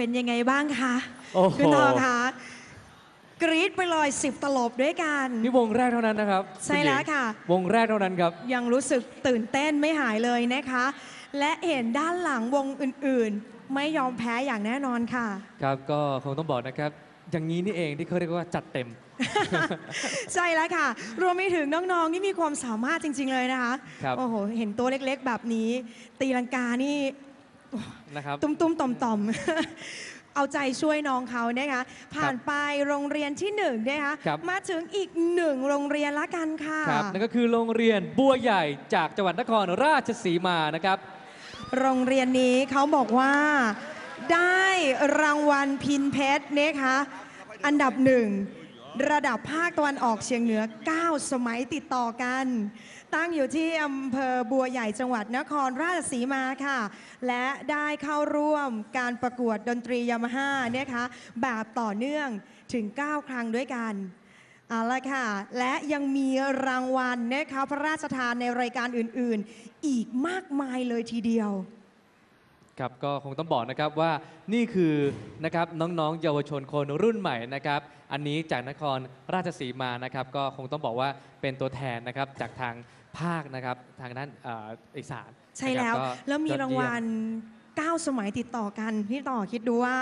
เป็นยังไงบ้างคะโอ้โห คุณทองคะกรี๊ดไปเลยสิบตลบด้วยกัน นี่วงแรกเท่านั้นนะครับใช่ณหญิงแล้วค่ะ วงแรกเท่านั้นครับ ยังรู้สึกตื่นเต้นไม่หายเลยนะคะ และเห็นด้านหลังวงอื่นๆ ไม่ยอมแพ้อย่างแน่นอนค่ะ ครับก็คงต้องบอกนะครับ อย่างนี้นี่เองที่เขาเรียกว่าจัดเต็ม ใช่แล้วค่ะ รวมไปถึงน้องๆที่มีความสามารถจริง ๆ เลยนะคะ ครับ โอ้โห เห็นตัวเล็กๆ แบบนี้ ตีลังกานี่ นะครับ ตุ้มๆต่อมๆเอาใจช่วยน้องเขานะคะผ่านไปโรงเรียนที่หนึ่งนะคะครับมาถึงอีกหนึ่งโรงเรียนละกันค่ะครับนั่นก็คือโรงเรียนบัวใหญ่จากจังหวัดนครราชสีมานะครับ โรงเรียนนี้เขาบอกว่าได้รางวัลพินเพชรนะคะอันดับหนึ่งระดับภาคตะวันออกเฉียงเหนือ 9 สมัยติดต่อกัน ตั้งอยู่ที่อำเภอบัวใหญ่จังหวัดนครราชสีมาค่ะ และได้เข้าร่วมการประกวดดนตรียามาฮ่าเนี่ยคะแบบต่อเนื่องถึง 9 ครั้งด้วยกันเอาละค่ะ และยังมีรางวัลนะคะพระราชทานในรายการอื่นๆ อีกมากมายเลยทีเดียว ครับก็คงต้องบอกนะครับว่านี่คือนะครับน้องๆ เยาวชนคนรุ่นใหม่นะครับอันนี้จากนครราชสีมานะครับก็คงต้องบอกว่าเป็นตัวแทนนะครับจากทางภาคนะครับทางด้านเอ่ออีสานใช่แล้วนะครับก็แล้วมียอดรางเยี่ยวัล 9 สมัยติดต่อกันพี่ต่อคิดดูว่า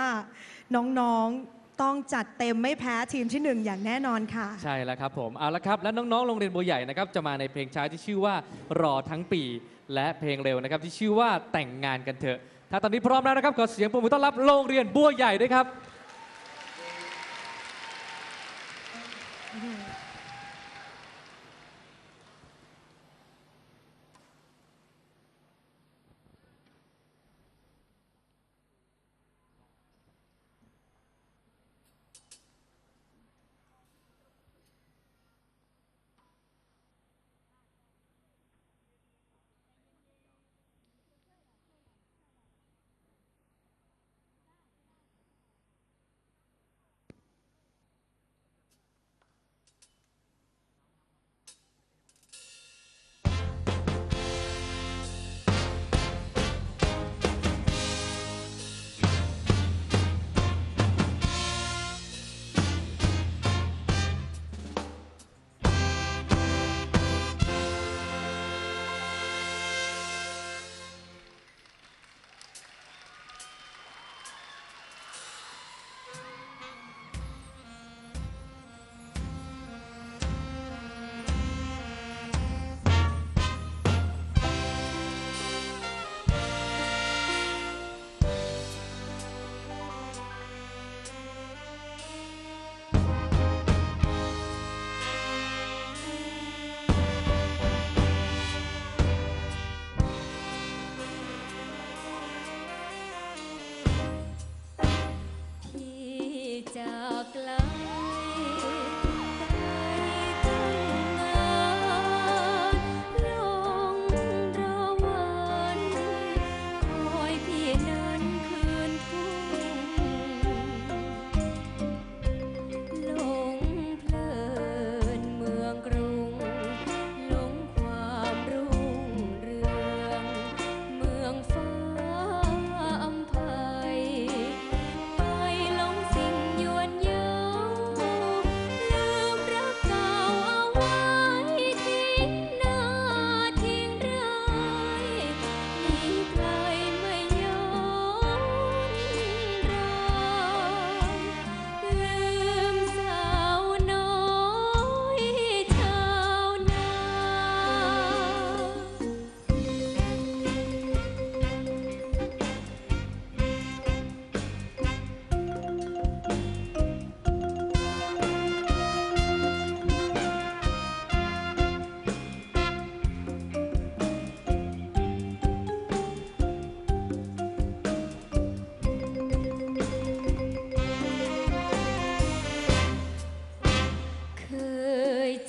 น้องๆต้องจัดเต็มไม่แพ้ทีมที่หนึ่งอย่างแน่นอนค่ะ ใช่แล้วครับผมเอาละครับและน้องๆโรงเรียนบัวใหญ่นะครับจะมาในเพลงช้าที่ชื่อว่ารอทั้งปี และเพลงเร็วนะครับที่ชื่อว่าแต่งงานกันเถอะ ถ้าตอนนี้พร้อมแล้วนะครับขอเสียงปรบมือต้อนรับโรงเรียนบัวใหญ่ด้วยครับ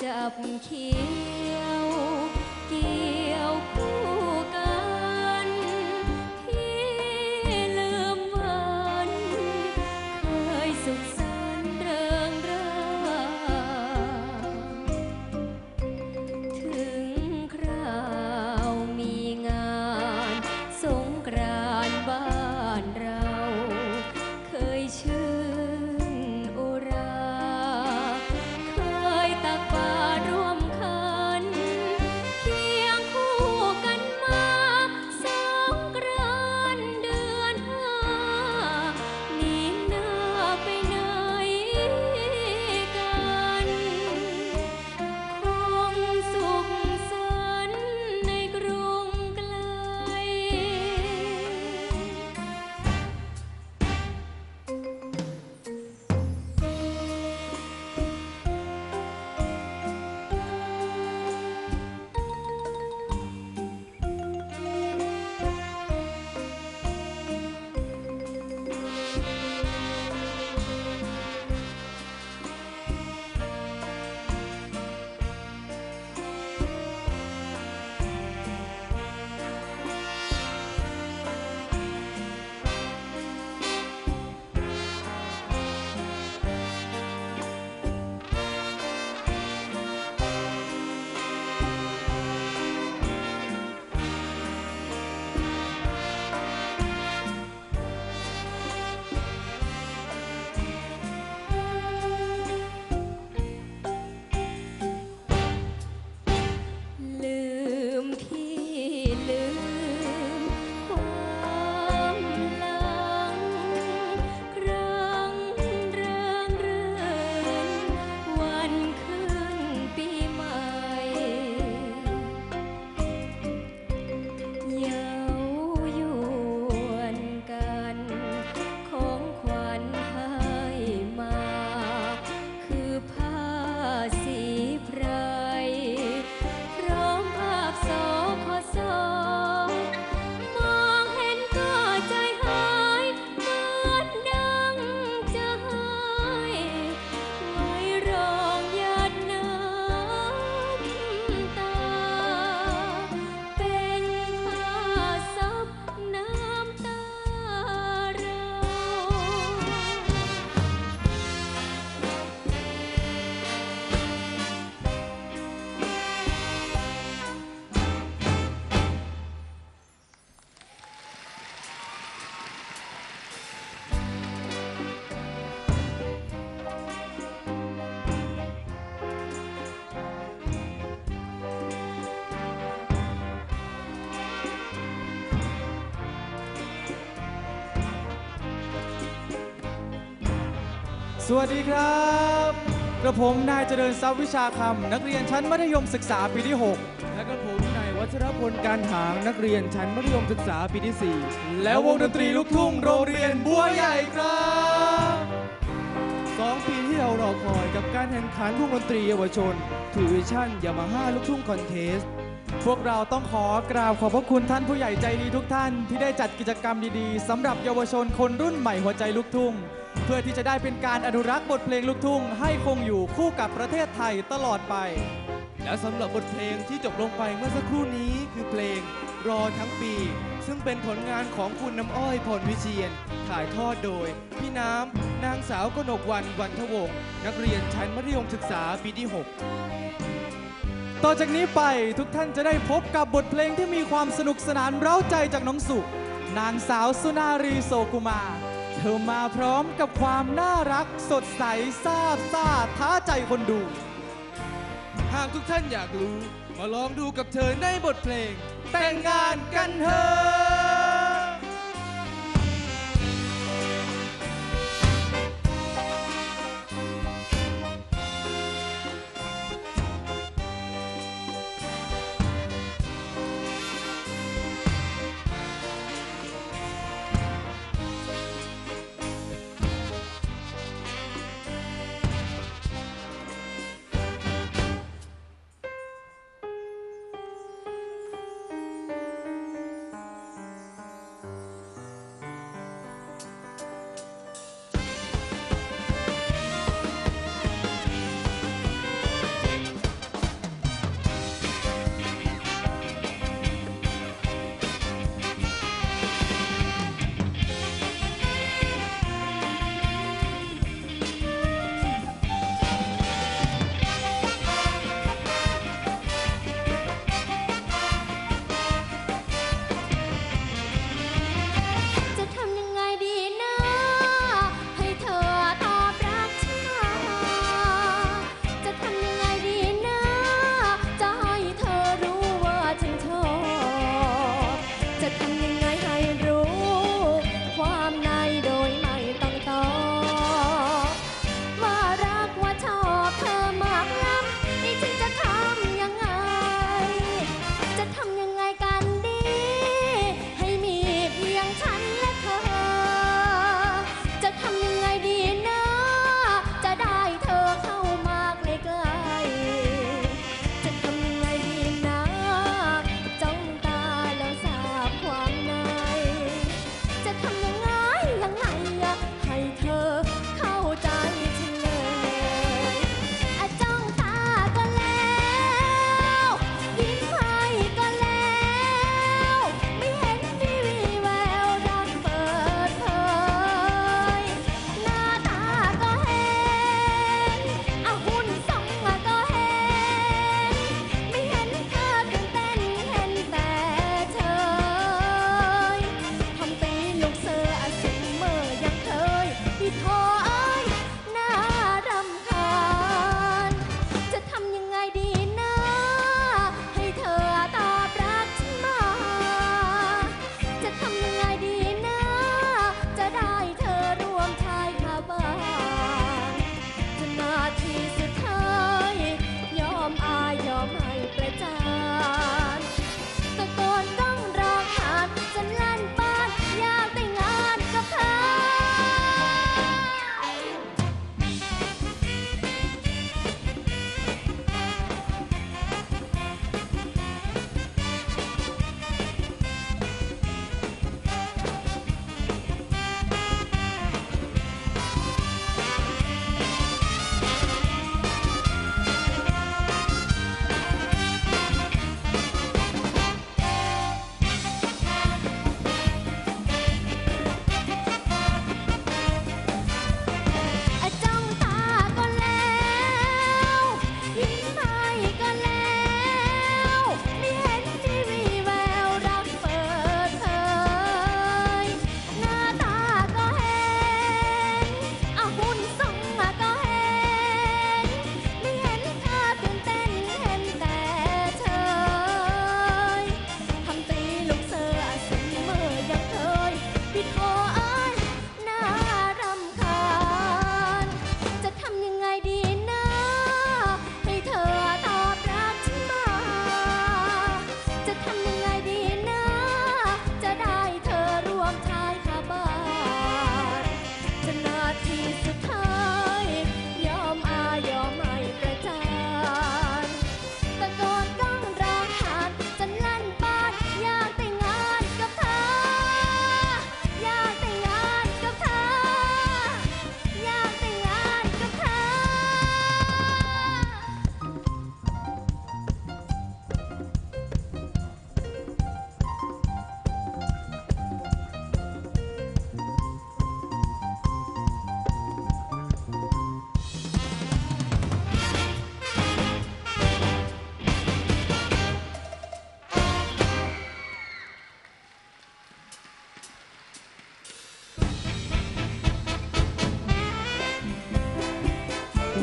จับคิด สวัสดีครับ กระผมนายเจริญทรัพย์วิชาคำนักเรียนชั้นมัธยมศึกษาปีที่ 6 และกระผมนายวัชรพลการหางนักเรียนชั้นมัธยมศึกษาปีที่ 4 และวงดนตรีลูกทุ่งโรงเรียนบัวใหญ่ครับสองปีที่เรารอคอยกับการแข่งขันวงดนตรีเยาวชนทูวิชั่นยามาฮ่าลูกทุ่งคอนเทสพวกเราต้องขอกราบขอบพระคุณท่านผู้ใหญ่ใจดีทุกท่าน ที่ได้จัดกิจกรรมดีๆสำหรับเยาวชนคนรุ่นใหม่หัวใจลูกทุ่ง เพื่อที่จะได้เป็นการอนุรักษ์บทเพลงลูกทุ่ง ให้คงอยู่คู่กับประเทศไทยตลอดไป และสำหรับบทเพลงที่จบลงไปเมื่อสักครู่นี้คือเพลงรอทั้งปี ซึ่งเป็นผลงานของคุณน้ำอ้อยพรวิเชียนถ่ายทอดโดย พี่น้ำนางสาวกนกวันวันทวงศ์นักเรียนชั้นมัธยมศึกษาปีที่ 6 ต่อจากนี้ไปทุกท่านจะได้พบกับบทเพลงที่มีความสนุกสนานเร้าใจจากน้องสุ นางสาวสุนารีโสกุมา เธอมาพร้อมกับความน่ารักสดใสซาบซ่าท้าใจคนดู หากทุกท่านอยากรู้ มาลองดูกับเธอในบทเพลง แต่งงานกันเถอะ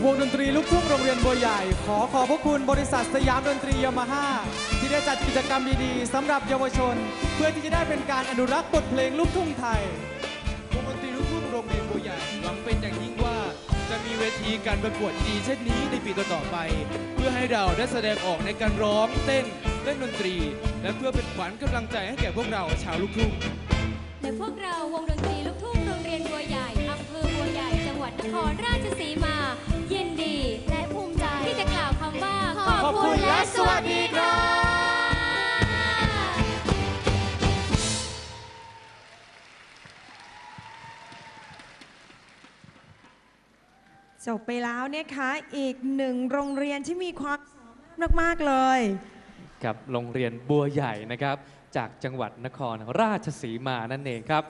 วงดนตรีลูกทุ่งโรงเรียนบัวใหญ่ ขอขอบพระคุณบริษัทสยามดนตรียามาฮ่าที่ได้จัดกิจกรรมดีๆสำหรับเยาวชน เพื่อที่จะได้เป็นการอนุรักษ์บทเพลงลูกทุ่งไทยวงดนตรีลูกทุ่งโรงเรียนบัวใหญ่หวังเป็นอย่างยิ่งว่าจะมีเวทีการประกวดดีเช่นนี้ในปีต่อๆไป เพื่อให้เราได้แสดงออกในการร้องเต้นเล่นดนตรี และเพื่อเป็นขวัญกำลังใจให้แก่พวกเราชาวลูกทุ่งและพวกเราวงดนตรี สวัสดีครับจบไปแล้วเนี่ยคะอีกหนึ่งโรงเรียนที่มีความสามารถมาก ๆ เลย กับโรงเรียนบัวใหญ่นะครับ จากจังหวัดนครราชสีมานั่นเองครับ